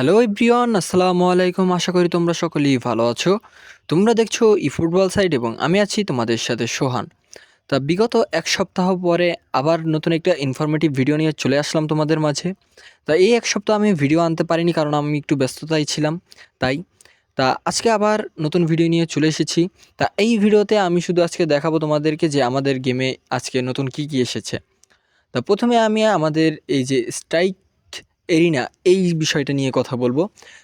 Hello everyone আসসালামু আলাইকুম। আশা করি তোমরা সকলেই ভালো আছো। তোমরা দেখছ ই ফুটবল সাইড এবং আমি আছি তোমাদের সাথে সোহান। তা বিগত এক সপ্তাহ পরে আবার নতুন একটা ইনফরমেটিভ ভিডিও নিয়ে চলে আসলাম তোমাদের মাঝে। তা এই এক সপ্তাহ আমি ভিডিও আনতে পারিনি কারণ আমি একটু ব্যস্ততায় ছিলাম, তাই। তা আজকে আবার নতুন ভিডিও নিয়ে চলে এসেছি। তা এই ভিডিওতে আমি শুধু আজকে দেখাবো তোমাদেরকে যে আমাদের গেমে আজকে নতুন কি কি এসেছে। তা প্রথমে আমি আমাদের এই যে স্ট্রাইক এরিনা এই বিষয়টা নিয়ে কথা বলব।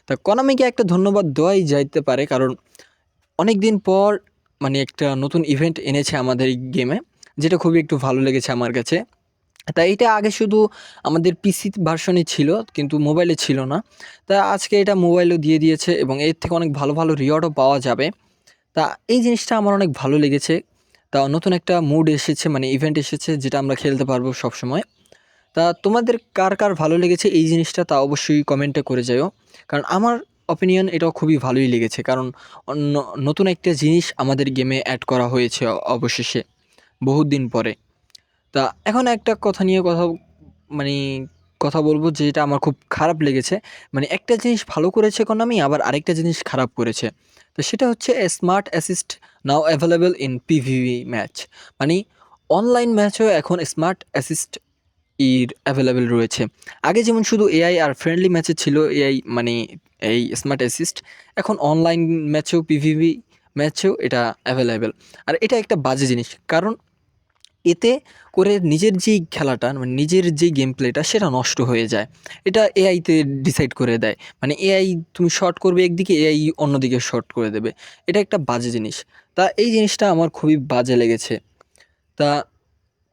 তা কনামিকে একটা ধন্যবাদ দেওয়াই যাইতে পারে, কারণ অনেক দিন পর মানে একটা নতুন ইভেন্ট এনেছে আমাদের এই গেমে যেটা খুবই একটু ভালো লেগেছে আমার কাছে। তা এটা আগে শুধু আমাদের পিসি ভার্সনে ছিল, কিন্তু মোবাইলে ছিল না। তা আজকে এটা মোবাইলেও দিয়ে দিয়েছে এবং এর থেকে অনেক ভালো ভালো রিওয়ার্ডও পাওয়া যাবে। তা এই জিনিসটা আমার অনেক ভালো লেগেছে। তা নতুন একটা মুড এসেছে মানে ইভেন্ট এসেছে, যেটা আমরা খেলতে পারব সবসময়। তা তোমাদের কার কার ভালো লেগেছে এই জিনিসটা তা অবশ্যই কমেন্টে করে যাও কারণ আমার অপিনিয়ন এটাও খুবই ভালোই লেগেছে। কারণ নতুন একটা জিনিস আমাদের গেমে অ্যাড করা হয়েছে অবশেষে বহুত দিন পরে। তা এখন একটা কথা নিয়ে কথা মানে কথা বলব যেটা আমার খুব খারাপ লেগেছে। মানে একটা জিনিস ভালো করেছে আমি, আবার আরেকটা জিনিস খারাপ করেছে। তো সেটা হচ্ছে smart assist now available in PvP match মানে অনলাইন ম্যাচেও এখন স্মার্ট অ্যাসিস্ট ইর অ্যাভেলেবেল রয়েছে। আগে যেমন শুধু এআই আর ফ্রেন্ডলি ম্যাচে ছিল এআই মানে এই স্মার্ট অ্যাসিস্ট এখন অনলাইন ম্যাচেও পিভিভি ম্যাচেও এটা অ্যাভেলেবেল আর এটা একটা বাজে জিনিস, কারণ এতে করে নিজের যেই খেলাটা মানে নিজের যেই গেম প্লেটা সেটা নষ্ট হয়ে যায়। এটা এআইতে ডিসাইড করে দেয়। মানে এআই তুমি শর্ট করবে, একদিকে এআই অন্যদিকে শর্ট করে দেবে। এটা একটা বাজে জিনিস। তা এই জিনিসটা আমার খুবই বাজে লেগেছে। তা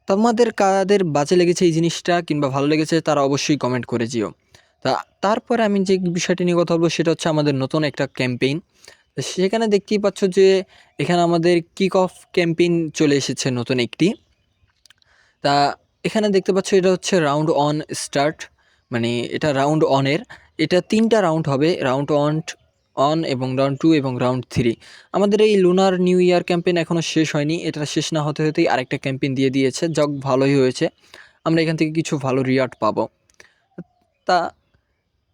তোমাদের কাদের বাজে লেগেছে এই জিনিসটা কিংবা ভালো লেগেছে তারা অবশ্যই কমেন্ট করে যেও। তা তারপরে আমি যে বিষয়টি নিয়ে কথা বলব সেটা হচ্ছে আমাদের নতুন একটা ক্যাম্পেইন সেখানে দেখতেই পাচ্ছ যে এখানে আমাদের কিক অফ ক্যাম্পেইন চলে এসেছে নতুন একটি। তা এখানে দেখতে পাচ্ছ এটা হচ্ছে রাউন্ড অন স্টার্ট মানে এটা রাউন্ড অনের এটা তিনটা রাউন্ড হবে। রাউন্ড অন অন এবং রাউন্ড টু এবং রাউন্ড থ্রি আমাদের এই লুনার নিউ ইয়ার ক্যাম্পেইন এখনও শেষ হয়নি, এটা শেষ না হতে হতেই আরেকটা ক্যাম্পেইন দিয়ে দিয়েছে যক ভালোই হয়েছে, আমরা এখান থেকে কিছু ভালো রিয়ার্ড পাবো। তা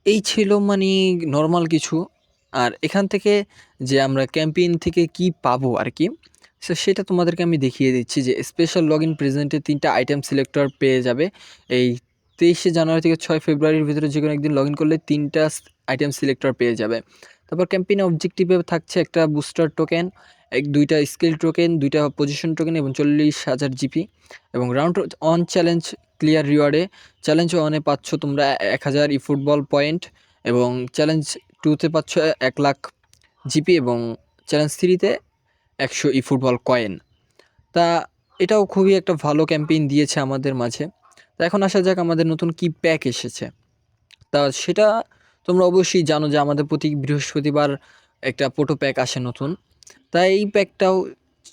এই ছিল মানে নর্মাল কিছু, আর এখান থেকে যে আমরা ক্যাম্পেইন থেকে কি পাবো আর কি, সো সেটা তোমাদেরকে আমি দেখিয়ে দিচ্ছি যে স্পেশাল লগ ইন প্রেজেন্টে তিনটা আইটেম সিলেক্টর পেয়ে যাবে। এই তেইশে জানুয়ারি থেকে ছয় ফেব্রুয়ারির ভিতরে যে কোনো একদিন লগ ইন করলে তিনটা আইটেম সিলেক্টর পেয়ে যাবে। তারপর ক্যাম্পেইন অবজেক্টিভে থাকছে একটা বুস্টার টোকেন এক দুইটা স্কিল টোকেন দুইটা পজিশন টোকেন এবং চল্লিশ হাজার জিপি এবং রাউন্ড অন চ্যালেঞ্জ ক্লিয়ার রিওয়ার্ডে চ্যালেঞ্জ ওয়ানে পাচ্ছ তোমরা এক হাজার ই ফুটবল পয়েন্ট এবং চ্যালেঞ্জ টুতে পাচ্ছ এক লাখ জিপি এবং চ্যালেঞ্জ থ্রিতে একশো ই ফুটবল কয়েন তা এটাও খুবই একটা ভালো ক্যাম্পেইন দিয়েছে আমাদের মাঝে। তা এখন আসা যাক আমাদের নতুন কি প্যাক এসেছে। তা সেটা তোমরা অবশ্যই জানো যে আমাদের প্রতি বৃহস্পতিবার একটা ফটো প্যাক আসে নতুন। তাই এই প্যাকটাও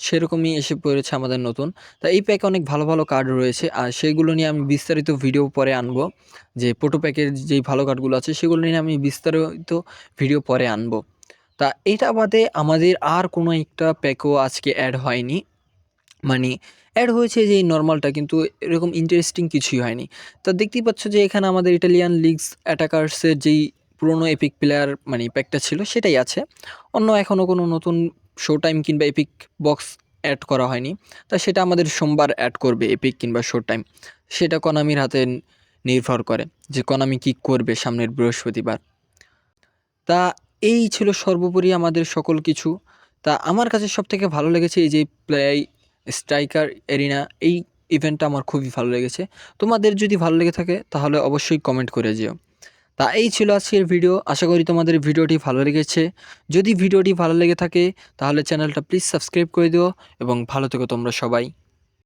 সেরকমই এসে পড়েছে আমাদের নতুন। তা এই প্যাকে অনেক ভালো ভালো কার্ড রয়েছে, আর সেইগুলো নিয়ে আমি বিস্তারিত ভিডিও পরে আনব। যে ফটো প্যাকের যেই ভালো কার্ডগুলো আছে, সেগুলো নিয়ে আমি বিস্তারিত ভিডিও পরে আনব। তা এটা বাদে আমাদের আর কোনো একটা প্যাকও আজকে অ্যাড হয়নি। মানে অ্যাড হয়েছে যে নর্মালটা কিন্তু এরকম ইন্টারেস্টিং কিছুই হয়নি। তা দেখতেই পাচ্ছ যে এখানে আমাদের ইটালিয়ান লিগস অ্যাটাকার্সের যেই পুরনো এপিক প্লেয়ার মানে প্যাকটা ছিল, সেটাই আছে। অন্য এখনও কোনো নতুন শো টাইম কিংবা এপিক বক্স অ্যাড করা হয়নি। তা সেটা আমাদের সোমবার অ্যাড করবে এপিক কিংবা শো টাইম সেটা কনামির হাতে নির্ভর করে যে কনামি কী করবে সামনের বৃহস্পতিবার। তা এই ছিল সর্বোপরি আমাদের সকল কিছু। তা আমার কাছে সবথেকে ভালো লেগেছে এই যে প্লাই স্ট্রাইকার, এরিনা, এই ইভেন্টটা আমার খুবই ভালো লেগেছে। তোমাদের যদি ভালো লেগে থাকে, তাহলে অবশ্যই কমেন্ট করে যেও। তা এই ছিল আজকের ভিডিও আশা করি তোমাদের ভিডিওটি ভালো লেগেছে। যদি ভিডিওটি ভালো লেগে থাকে, তাহলে চ্যানেলটা প্লিজ সাবস্ক্রাইব করে দিও এবং ভালো থেকো তোমরা সবাই।